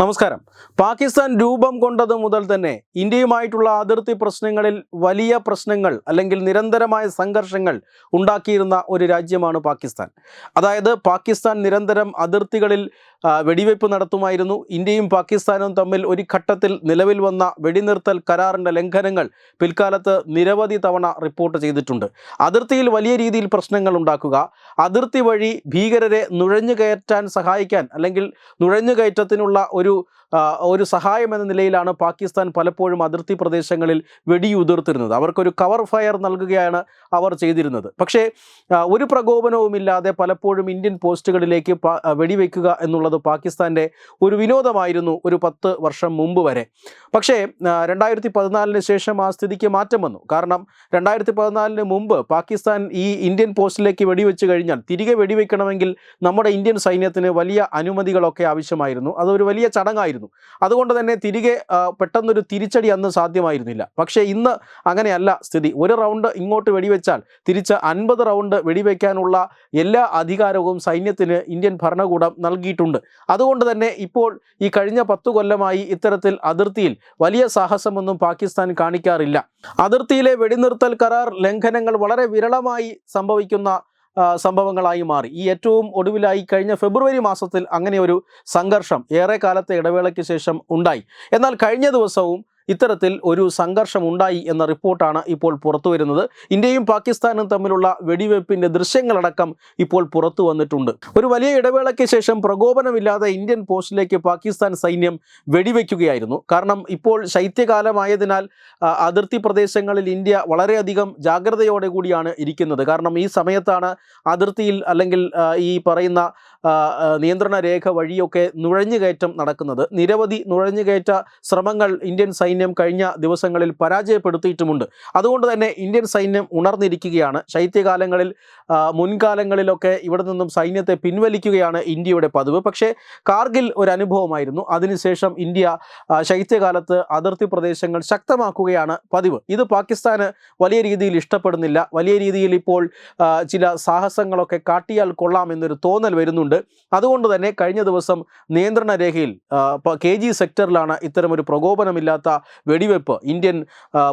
നമസ്കാരം. പാകിസ്ഥാൻ രൂപം കൊണ്ടത് മുതൽ തന്നെ ഇന്ത്യയുമായിട്ടുള്ള അതിർത്തി പ്രശ്നങ്ങളിൽ വലിയ പ്രശ്നങ്ങൾ അല്ലെങ്കിൽ നിരന്തരമായ സംഘർഷങ്ങൾ ഉണ്ടാക്കിയിരുന്ന ഒരു രാജ്യമാണ് പാകിസ്ഥാൻ. അതായത് പാകിസ്ഥാൻ നിരന്തരം അതിർത്തികളിൽ വെടിവയ്പ് നടത്തുമായിരുന്നു. ഇന്ത്യയും പാകിസ്ഥാനും തമ്മിൽ ഒരു ഘട്ടത്തിൽ നിലവിൽ വന്ന വെടിനിർത്തൽ കരാറിന്റെ ലംഘനങ്ങൾ പിൽക്കാലത്ത് നിരവധി തവണ റിപ്പോർട്ട് ചെയ്തിട്ടുണ്ട്. അതിർത്തിയിൽ വലിയ രീതിയിൽ പ്രശ്നങ്ങൾ ഉണ്ടാക്കുക അതിർത്തി വഴി ഭീകരരെ നുഴഞ്ഞു കയറ്റാൻ സഹായിക്കാൻ അല്ലെങ്കിൽ നുഴഞ്ഞു കയറ്റത്തിനുള്ള ഒരു ഒരു സഹായം എന്ന നിലയിലാണ് പാകിസ്ഥാൻ പലപ്പോഴും അതിർത്തി പ്രദേശങ്ങളിൽ വെടിയുതിർത്തിരുന്നത്. അവർക്കൊരു കവർ ഫയർ നൽകുകയാണ് അവർ ചെയ്തിരുന്നത്. പക്ഷേ ഒരു പ്രകോപനവുമില്ലാതെ പലപ്പോഴും ഇന്ത്യൻ പോസ്റ്റുകളിലേക്ക് വെടിവെക്കുക എന്നുള്ളത് പാകിസ്ഥാന്റെ ഒരു വിനോദമായിരുന്നു ഒരു പത്ത് വർഷം മുമ്പ് വരെ. പക്ഷേ രണ്ടായിരത്തി പതിനാലിന് ശേഷം ആ സ്ഥിതിക്ക് മാറ്റം വന്നു. കാരണം രണ്ടായിരത്തി പതിനാലിന് മുമ്പ് പാകിസ്ഥാൻ ഈ ഇന്ത്യൻ പോസ്റ്റിലേക്ക് വെടിവെച്ച് കഴിഞ്ഞാൽ തിരികെ വെടിവെക്കണമെങ്കിൽ നമ്മുടെ ഇന്ത്യൻ സൈന്യത്തിന് വലിയ അനുമതികളൊക്കെ ആവശ്യമായിരുന്നു. അതൊരു വലിയ ചടങ്ങായിരുന്നു. അതുകൊണ്ട് തന്നെ തിരികെ പെട്ടെന്നൊരു തിരിച്ചടി അന്ന് സാധ്യമായിരുന്നില്ല. പക്ഷേ ഇന്ന് അങ്ങനെയല്ല സ്ഥിതി. ഒരു റൗണ്ട് ഇങ്ങോട്ട് വെടിവെച്ചാൽ തിരിച്ച് അൻപത് റൗണ്ട് വെടിവെക്കാനുള്ള എല്ലാ അധികാരവും സൈന്യത്തിന് ഇന്ത്യൻ ഭരണകൂടം നൽകിയിട്ടുണ്ട്. അതുകൊണ്ട് തന്നെ ഇപ്പോൾ ഈ കഴിഞ്ഞ പത്തു കൊല്ലമായി ഇത്തരത്തിൽ അതിർത്തിയിൽ വലിയ സാഹസമൊന്നും പാകിസ്ഥാൻ കാണിക്കാറില്ല. അതിർത്തിയിലെ വെടിനിർത്തൽ കരാർ ലംഘനങ്ങൾ വളരെ വിരളമായി സംഭവിക്കുന്ന സംഭവങ്ങളായി മാറി. ഈ ഏറ്റവും ഒടുവിലായി കഴിഞ്ഞ ഫെബ്രുവരി മാസത്തിൽ അങ്ങനെ ഒരു സംഘർഷം ഏറെ കാലത്തെ ഇടവേളയ്ക്ക് ശേഷം ഉണ്ടായി. എന്നാൽ കഴിഞ്ഞ ദിവസവും ഇത്തരത്തിൽ ഒരു സംഘർഷം ഉണ്ടായി എന്ന റിപ്പോർട്ടാണ് ഇപ്പോൾ പുറത്തു വരുന്നത്. ഇന്ത്യയും പാകിസ്ഥാനും തമ്മിലുള്ള വെടിവെപ്പിന്റെ ദൃശ്യങ്ങളടക്കം ഇപ്പോൾ പുറത്തു വന്നിട്ടുണ്ട്. ഒരു വലിയ ഇടവേളയ്ക്ക് ശേഷം പ്രകോപനമില്ലാതെ ഇന്ത്യൻ പോസ്റ്റിലേക്ക് പാകിസ്ഥാൻ സൈന്യം വെടിവെക്കുകയായിരുന്നു. കാരണം ഇപ്പോൾ ശൈത്യകാലമായതിനാൽ അതിർത്തി പ്രദേശങ്ങളിൽ ഇന്ത്യ വളരെയധികം ജാഗ്രതയോടെ കൂടിയാണ് ഇരിക്കുന്നത്. കാരണം ഈ സമയത്താണ് അതിർത്തിയിൽ അല്ലെങ്കിൽ ഈ പറയുന്ന നിയന്ത്രണ രേഖ വഴിയൊക്കെ നുഴഞ്ഞുകയറ്റം നടക്കുന്നത്. നിരവധി നുഴഞ്ഞുകയറ്റ ശ്രമങ്ങൾ ഇന്ത്യൻ സൈന്യം കഴിഞ്ഞ ദിവസങ്ങളിൽ പരാജയപ്പെടുത്തിയിട്ടുമുണ്ട്. അതുകൊണ്ട് തന്നെ ഇന്ത്യൻ സൈന്യം ഉണർന്നിരിക്കുകയാണ്. ശൈത്യകാലങ്ങളിൽ മുൻകാലങ്ങളിലൊക്കെ ഇവിടെ നിന്നും സൈന്യത്തെ പിൻവലിക്കുകയാണ് ഇന്ത്യയുടെ പതിവ്. പക്ഷേ കാർഗിൽ ഒരു അനുഭവമായിരുന്നു അതിനുശേഷം ഇന്ത്യ ശൈത്യകാലത്ത് അതിർത്തി പ്രദേശങ്ങൾ ശക്തമാക്കുകയാണ് പതിവ്. ഇത് പാകിസ്ഥാന് വലിയ രീതിയിൽ ഇഷ്ടപ്പെടുന്നില്ല. വലിയ രീതിയിൽ ഇപ്പോൾ ചില സാഹസങ്ങളൊക്കെ കാട്ടിയാൽ കൊള്ളാം എന്നൊരു തോന്നൽ വരുന്നുണ്ട്. അതുകൊണ്ട് തന്നെ കഴിഞ്ഞ ദിവസം നിയന്ത്രണ രേഖയിൽ കെ ജി സെക്ടറിലാണ് ഇത്തരമൊരു പ്രകോപനമില്ലാത്ത വെടിവെപ്പ് ഇന്ത്യൻ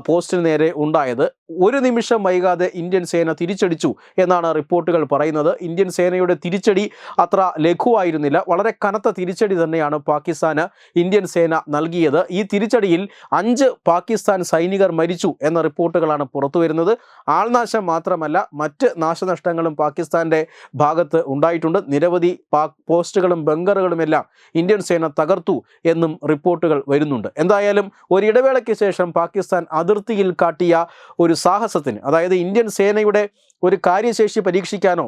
പോസ്റ്റിന് നേരെ ഉണ്ടായത്. ഒരു നിമിഷം വൈകാതെ ഇന്ത്യൻ സേന തിരിച്ചടിച്ചു എന്നാണ് റിപ്പോർട്ടുകൾ പറയുന്നത്. ഇന്ത്യൻ സേനയുടെ തിരിച്ചടി അത്ര ലഘുവായിരുന്നില്ല. വളരെ കനത്ത തിരിച്ചടി തന്നെയാണ് പാകിസ്ഥാന് ഇന്ത്യൻ സേന നൽകിയത്. ഈ തിരിച്ചടിയിൽ അഞ്ച് പാകിസ്ഥാൻ സൈനികർ മരിച്ചു എന്ന റിപ്പോർട്ടുകളാണ് പുറത്തു വരുന്നത് ആൾനാശം മാത്രമല്ല മറ്റ് നാശനഷ്ടങ്ങളും പാകിസ്ഥാന്റെ ഭാഗത്ത് ഉണ്ടായിട്ടുണ്ട്. നിരവധി പാക് പോസ്റ്റുകളും ബങ്കറുകളുമെല്ലാം ഇന്ത്യൻ സേന തകർത്തു എന്നും റിപ്പോർട്ടുകൾ വരുന്നുണ്ട്. എന്തായാലും ഒരിടവേളയ്ക്ക് ശേഷം പാകിസ്ഥാൻ അതിർത്തിയിൽ കാട്ടിയ ഒരു സാഹസത്തിന് അതായത് ഇന്ത്യൻ സേനയുടെ ഒരു കാര്യശേഷി പരീക്ഷിക്കാനോ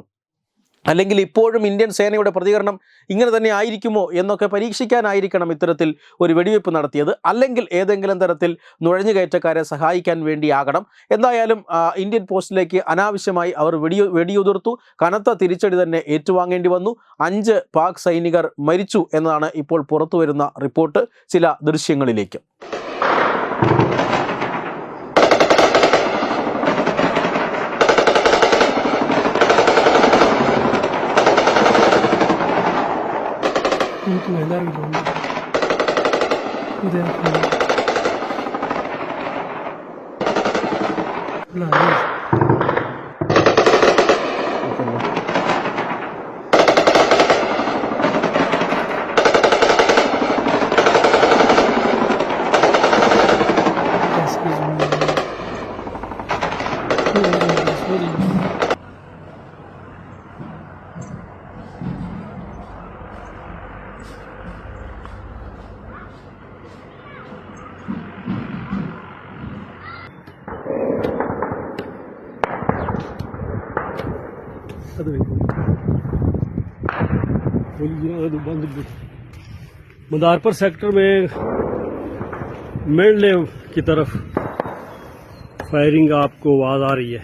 അല്ലെങ്കിൽ ഇപ്പോഴും ഇന്ത്യൻ സേനയുടെ പ്രതികരണം ഇങ്ങനെ തന്നെ ആയിരിക്കുമോ എന്നൊക്കെ പരീക്ഷിക്കാനായിരിക്കണം ഇത്തരത്തിൽ ഒരു വെടിവെപ്പ് നടത്തിയത്. അല്ലെങ്കിൽ ഏതെങ്കിലും തരത്തിൽ നുഴഞ്ഞുകയറ്റക്കാരെ സഹായിക്കാൻ വേണ്ടിയാകണം. എന്തായാലും ഇന്ത്യൻ പോസ്റ്റിലേക്ക് അനാവശ്യമായി അവർ വെടി വെടിയുതിർത്തു. കനത്ത തിരിച്ചടി തന്നെ ഏറ്റുവാങ്ങേണ്ടി വന്നു. അഞ്ച് പാക് സൈനികർ മരിച്ചു എന്നതാണ് ഇപ്പോൾ പുറത്തു വരുന്ന റിപ്പോർട്ട്. ചില ദൃശ്യങ്ങളിലേക്ക്. 이렇게해가지 고, 이대로보 면? मदारपुर सेक्टर में मेडले की तरफ़ फायरिंग आपको आवाज़ आ रही है